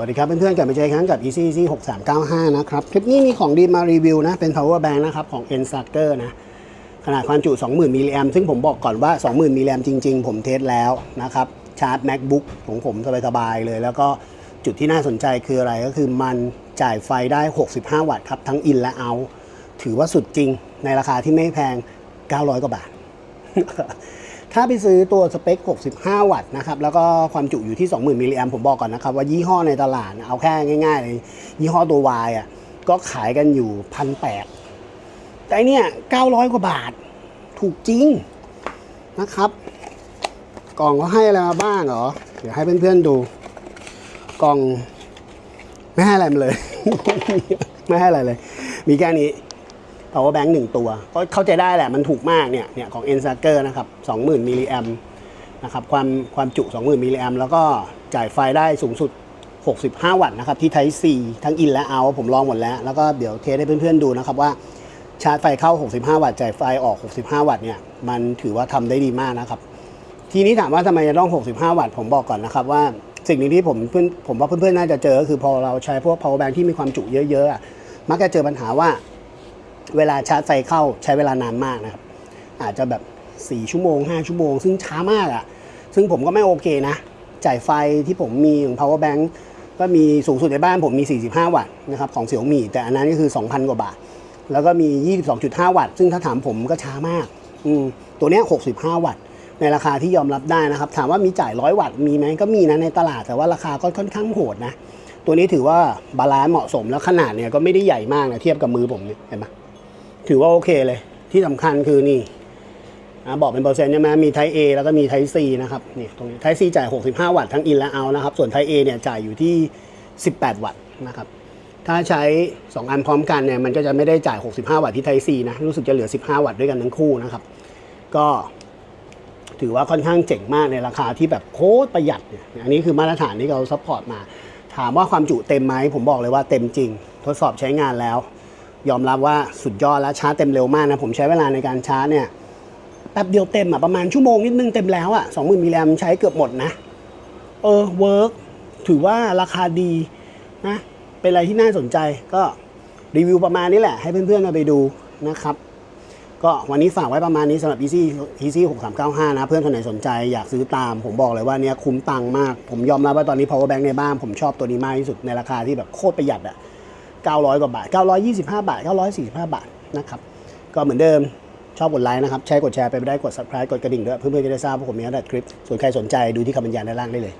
วัสดีครับเพื่อนๆกลับมาเจอครั้งกับ Easy Easy 6395 นะครับ คลิปนี้มีของดีมารีวิวนะ เป็น power bank นะครับ ของ n s a c e r นะ ขนาดความจุ 20,000 มิลลิแอมซึ่งผมบอกก่อนว่า 20,000 มิลลิแอมจริงๆ ผมเทสแล้วนะครับ ชาร์จ macbook ของผมสบายๆเลย แล้วก็จุดที่น่าสนใจคืออะไรก็คือมันจ่ายไฟได้ 65 วัตต์ครับ ทั้ง in และ out ถือว่าสุดจริงในราคาที่ไม่แพง 900 กว่าบาท ถ้าไปซื้อตัวสเปค 65 วัตต์นะครับแล้วก็ความจุอยู่ที่ 20,000 มิลลิแอมผมบอกก่อนนะครับ ว่ายี่ห้อในตลาด เอาแค่ง่ายๆเลยยี่ห้อตัว Y อะก็ขายกันอยู่พันแปดแต่อันเนี่ย 900 กว่าบาทถูกจริงนะครับ กล่องเขาให้อะไรมาบ้างเหรอ เดี๋ยวให้เพื่อนๆดู กล่อง ไม่ให้อะไรมาเลย ไม่ให้อะไรเลย มีแค่นี้ power bank หนึ่งตัว ก็เข้าใจได้แหละมันถูกมากเนี่ยเนี่ยของ n s a c e r นะครับ20,000มิลลิแอมนะครับความความจุ 20,000มิลลิแอมแล้วก็จ่ายไฟได้สูงสุด 65 วัตต์นะครับที่ Type C ทั้ง in และ out ผมลองหมดแล้ว แล้วก็เดี๋ยวเทสให้เพื่อนๆดูนะครับว่าชาร์จไฟเข้า 65 วัตต์ จ่ายไฟออก 65 วัตต์เนี่ยมันถือว่าทำได้ดีมากนะครับ ทีนี้ถามว่าทำไมจะต้อง 65 วัตต์ ผมบอกก่อนนะครับว่าสิ่งหนึ่งที่ผมเพื่อนผมว่าเพื่อนๆน่าจะเจอก็คือพอเราใช้พวก power bank ที่มีความจุเยอะๆมักจะเจอปัญหาว่า เวลาชาร์จไฟเข้าใช้เวลานานมากนะครับ อาจจะแบบ 4 ชั่วโมง 5 ชั่วโมง ซึ่งช้ามากอะ่ะ ซึ่งผมก็ไม่โอเคนะ จ่ายไฟที่ผมมีของ power bank ก็มีสูงสุดในบ้านผมมี 45 วัตต์นะครับของเสี่ยวมี่แต่อันนั้นก็คือ 2,000 กว่าบาท แล้วก็มี 22.5 วัตต์ ซึ่งถ้าถามผมก็ช้ามากอืมตัวเนี้ย65 วัตต์ ในราคาที่ยอมรับได้นะครับ ถามว่ามีจ่าย 100 วัตต์มีไหมก็มีนะในตลาด แต่ว่าราคาก็ค่อนข้างโหดนะ ตัวนี้ถือว่าบาลานซ์เหมาะสมแล้วขนาดเนี่ยก็ไม่ได้ใหญ่มากนะเทียบกับมือผมเนี่ยเห็นไหม ถือว่าโอเคเลย ที่สำคัญคือนี่บอกเป็นเปอร์เซ็นต์ใช่ไหมมีไท A แล้วก็มีไท C นะครับนี่ตรงนี้ไท C จ่าย 65 วัตต์ทั้ง in และ out นะครับ ส่วนไท A เนี่ยจ่ายอยู่ที่ 18 วัตต์นะครับ ถ้าใช้ 2 อันพร้อมกันเนี่ยมันก็จะไม่ได้จ่าย 65 วัตต์ที่ไท C นะ รู้สึกจะเหลือ 15 วัตต์ด้วยกันทั้งคู่นะครับ ก็ถือว่าค่อนข้างเจ๋งมากในราคาที่แบบโคตรประหยัดเนี่ย อันนี้คือมาตรฐานที่เราซัพพอร์ตมา ถามว่าความจุเต็มไหมผมบอกเลยว่าเต็มจริง ทดสอบใช้งานแล้ว ยอมรับว่าสุดยอดแล้วชาร์จเต็มเร็วมากนะผมใช้เวลาในการชาร์จเนี่ยแป๊บเดียวเต็มอะประมาณชั่วโมงนิดนึงเต็มแล้วอะสองหมื่นมิลลิแอมใช้เกือบหมดนะ เออเวิร์กถือว่าราคาดีนะเป็นอะไรที่น่าสนใจก็รีวิวประมาณนี้แหละ ให้เพื่อนๆเอาไปดูนะครับ ก็วันนี้ฝากไว้ประมาณนี้สำหรับ Easy Easy 6395 นะ เพื่อนคนไหนสนใจอยากซื้อตาม ผมบอกเลยว่าเนี้ยคุ้มตังค์มาก ผมยอมรับว่าตอนนี้ power bank ในบ้านผมชอบตัวนี้มากที่สุดในราคาที่แบบโคตรประหยัดอะ 900 กว่าบาท 925 บาท 945 บาทนะครับ ก็เหมือนเดิมชอบกดไลค์นะครับ แชร์กดแชร์ไปไม่ได้กด subscribe กดกระดิ่งด้วย เพื่อนๆจะได้ทราบว่าผมมีอัปเดตคลิป ส่วนใครสนใจดูที่คำบรรยายด้านล่างได้เลย